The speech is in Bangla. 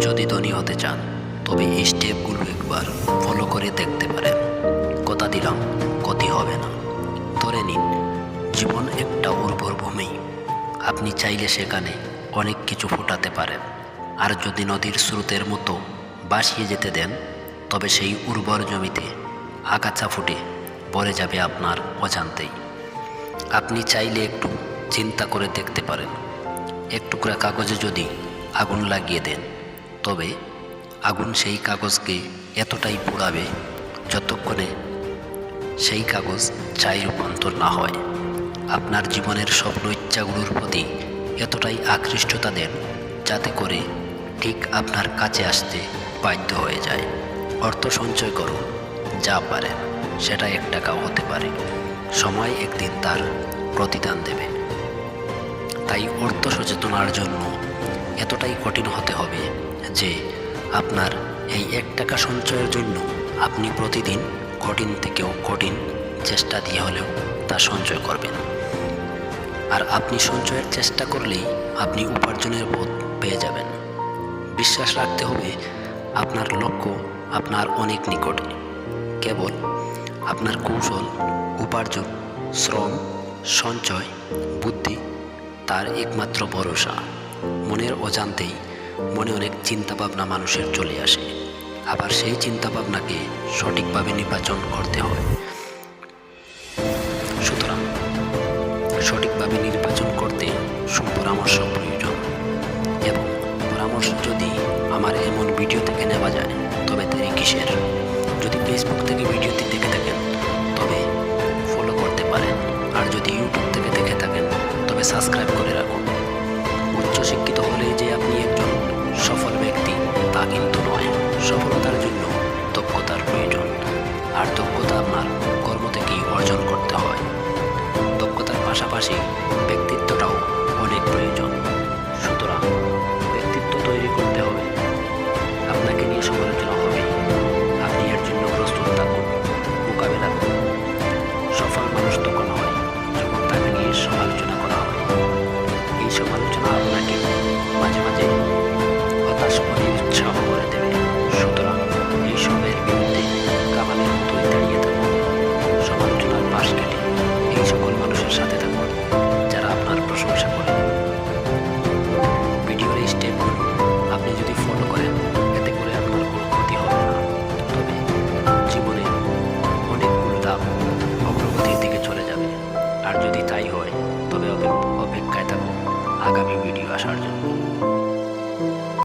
যদি ধনী হতে চান, তবে এই স্টেপগুলো একবার ফলো করে দেখতে পারেন। কথা দিলাম, ক্ষতি হবে না। ধরে নিন, জীবন একটা উর্বর ভূমি। আপনি চাইলে সেখানে অনেক কিছু ফোটাতে পারেন। আর যদি নদীর স্রোতের মতো বাসিয়ে যেতে দেন, তবে সেই উর্বর জমিতে আগাছা ফুটে ভরে যাবে আপনার অজান্তেই। আপনি চাইলে একটু চিন্তা করে দেখতে পারেন। এক টুকরা কাগজে যদি আগুন লাগিয়ে দেন তবে আগুন সেই কাগজকে এতটাই পোড়াবে যতক্ষণে সেই কাগজ চাই রূপান্তর না হয়। আপনার জীবনের স্বপ্ন ইচ্ছাগুলোর প্রতি এতটাই আকৃষ্টতা দেন যাতে করে ঠিক আপনার কাছে আসতে বাধ্য হয়ে যায়। অর্থ সঞ্চয় করুন, যা পারেন, সেটা এক টাকাও হতে পারে। সময় একদিন তার প্রতিদান দেবে। তাই অর্থ সচেতনার জন্য এতটাই কঠিন হতে হবে যে আপনার এই এক টাকা সঞ্চয়ের জন্য আপনি প্রতিদিন কঠিন থেকেও কঠিন চেষ্টা দিয়ে হলেও তা সঞ্চয় করবেন। আর আপনি সঞ্চয়ের চেষ্টা করলেই আপনি উপার্জনের পথ পেয়ে যাবেন। বিশ্বাস রাখতে হবে, আপনার লক্ষ্য আপনার অনেক নিকটে। কেবল আপনার কৌশল, উপার্জন, শ্রম, সঞ্চয়, বুদ্ধি, তার একমাত্র ভরসা। মনের অজান্তেই মনে অনেক চিন্তাভাবনা মানুষের চলে আসে। আবার সেই চিন্তাভাবনাকে সঠিকভাবে নির্বাচন করতে হয়। সুতরাং সঠিকভাবে নির্বাচন করতে সুপরামর্শ প্রয়োজন। এবং পরামর্শ যদি আমার এমন ভিডিও থেকে নেওয়া যায়, তবে দেরি কিসের? যদি ফেসবুক থেকে ভিডিওটি দেখে থাকেন, তবে ফলো করতে পারেন। আর যদি ইউটিউব থেকে দেখে থাকেন, তবে সাবস্ক্রাইব করে রাখুন। উচ্চশিক্ষিত হলেই যে আপনি সফল ব্যক্তি, তা কিন্তু নয়। সফলতার জন্য দক্ষতার প্রয়োজন। আর দক্ষতা আপনার কর্ম থেকেই অর্জন করতে হয়। দক্ষতার পাশাপাশি ব্যক্তিত্বটাও অনেক প্রয়োজন। সুতরাং ব্যক্তিত্ব তৈরি করতে হবে। তবে অপেক্ষায় থাকুন আগামী ভিডিও আসার জন্য।